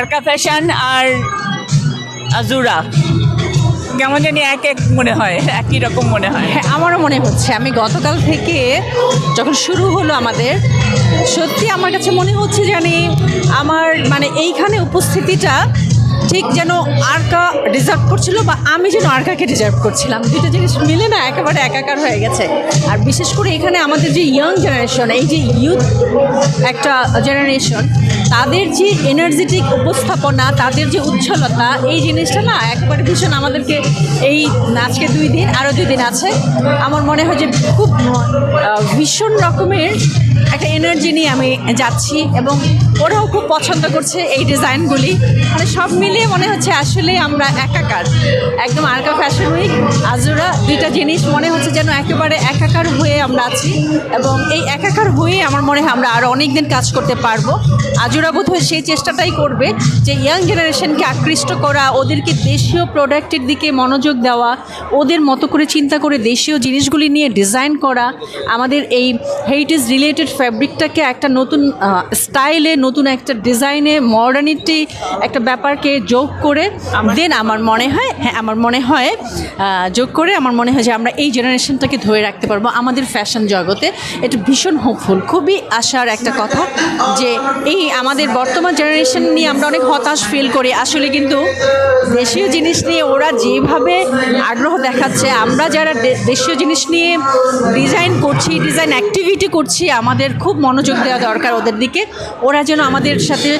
আরকা fashion আর আজুরা। কেমন জানি এক এক মনে হয়, একই রকম মনে হয়। হ্যাঁ আমারও মনে হচ্ছে। আমি গতকাল থেকে যখন শুরু হলো আমাদের, সত্যি আমার কাছে মনে হচ্ছে জানি আমার মানে এইখানে উপস্থিতিটা ঠিক যেন আরকা ডিজার্ভ করছিল বা আমি যেন আরকাকে ডিজার্ভ করছিলাম। দুটো জিনিস মিলে না একেবারে একাকার হয়ে গেছে। আর বিশেষ করে এখানে আমাদের যে ইয়াং জেনারেশন এই যে ইউথ একটা জেনারেশন তাদের যে এনার্জেটিক উপস্থাপনা, তাদের যে উজ্জ্বলতা এই জিনিসটা না একবারে ভীষণ আমাদেরকে এই আজকে দুই দিন, আরও দুই দিন আছে। আমার মনে হয় যে খুব ভীষণ রকমের একটা এনার্জি নিয়ে আমি যাচ্ছি এবং ওরাও খুব পছন্দ করছে এই ডিজাইনগুলি মানে সব মিলিয়ে মনে হচ্ছে আসলে আমরা একাকার। একদম আরকা ফ্যাশন উইক আজুরা দুইটা জিনিস মনে হচ্ছে যেন একেবারে একাকার হয়ে আমরা আছি এবং এই একাকার হয়ে আমার মনে হয় আমরা আরও অনেক দিন কাজ করতে পারব। আজুরা বোধ হয় সেই চেষ্টাটাই করবে যে ইয়াং জেনারেশনকে আকৃষ্ট করা, ওদেরকে দেশীয় প্রোডাক্টের দিকে মনোযোগ দেওয়া, ওদের মতো করে চিন্তা করে দেশীয় জিনিসগুলি নিয়ে ডিজাইন করা, আমাদের এই হেরিটেজ রিলেটেড ফ্যাব্রিকটাকে একটা নতুন স্টাইলে নতুন একটা ডিজাইনে মডার্নিটি একটা ব্যাপারকে যোগ করে দেন আমার মনে হয় হ্যাঁ আমার মনে হয় যোগ করে আমার মনে হয় যে আমরা এই জেনারেশনটাকে ধরে রাখতে পারব আমাদের ফ্যাশন জগতে। এটা ভীষণ হোপফুল খুবই আশার একটা কথা যে এই আমাদের বর্তমান জেনারেশন নিয়ে আমরা অনেক হতাশ ফিল করি। আসলে কিন্তু দেশীয় জিনিস নিয়ে ওরা যেভাবে আগ্রহ দেখাচ্ছে আমরা যারা দেশীয় জিনিস নিয়ে ডিজাইন করছি ডিজাইন অ্যাক্টিভিটি করছি আমাদের খুব মনোযোগ দেওয়া দরকার ওদের দিকে। ওরা যেন আমাদের সাথে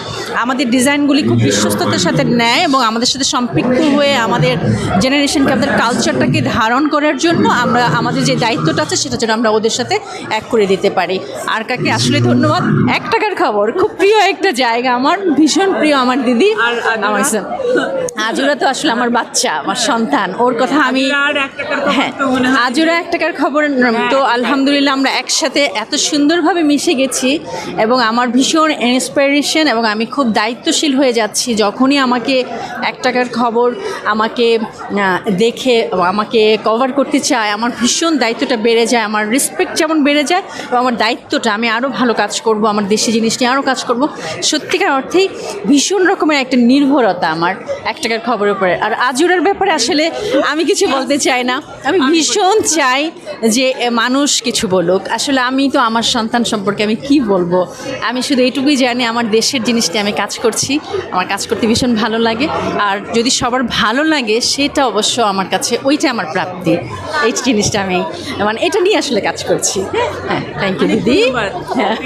আমাদের ডিজাইনগুলি খুব বিশ্বস্ততার সাথে নেয় এবং আমাদের সাথে সম্পৃক্ত হয়ে আমাদের জেনারেশনকে আমাদের কালচারটাকে ধারণ করার জন্য আমরা আমাদের যে দায়িত্বটা আছে সেটা যেন আমরা ওদের সাথে এক করে দিতে পারি। আর কাকে আসলে ধন্যবাদ। এক টাকার খবর খুব প্রিয় একটা জায়গা আমার ভীষণ প্রিয় আমার দিদি? আমার আজুরা তো আসলে আমার বাচ্চা আমার সন্তান। ওর কথা আমি হ্যাঁ আজুরা এক টাকার খবর তো আলহামদুলিল্লাহ আমরা একসাথে এত সুন্দরভাবে মিশে গেছি এবং আমার ভীষণ ইন্সপিরেশন এবং আমি খুব দায়িত্বশীল হয়ে যাচ্ছি। যখনই আমাকে এক টাকার খবর আমাকে দেখে আমাকে কভার করতে চায় আমার ভীষণ দায়িত্বটা বেড়ে যায় আমার রেসপেক্ট যেমন বেড়ে যায় এবং আমার দায়িত্বটা আমি আরও ভালো কাজ করব আমার দেশি জিনিস নিয়ে আরও কাজ করব। সত্যিকার অর্থেই ভীষণ রকমের একটা নির্ভরতা আমার এক টাকার খবরের উপরে। আর আজুরার ব্যাপারে আসলে আমি কিছু বলতে চাই না। আমি ভীষণ চাই যে মানুষ কিছু বলুক। আসলে আমি তো আমার সন্তান সম্পর্কে আমি কি বলব? আমি শুধু এইটুকুই জানি আমার দেশের জিনিসটি নিয়ে আমি কাজ করছি। আমার কাজ করতে ভীষণ ভালো লাগে। আর যদি সবার ভালো লাগে সেটা অবশ্য আমার কাছে ওইটা আমার প্রাপ্তি। এই জিনিসটা আমি মানে এটা নিয়ে আসলে কাজ করছি। হ্যাঁ থ্যাংক ইউ দিদি। হ্যাঁ।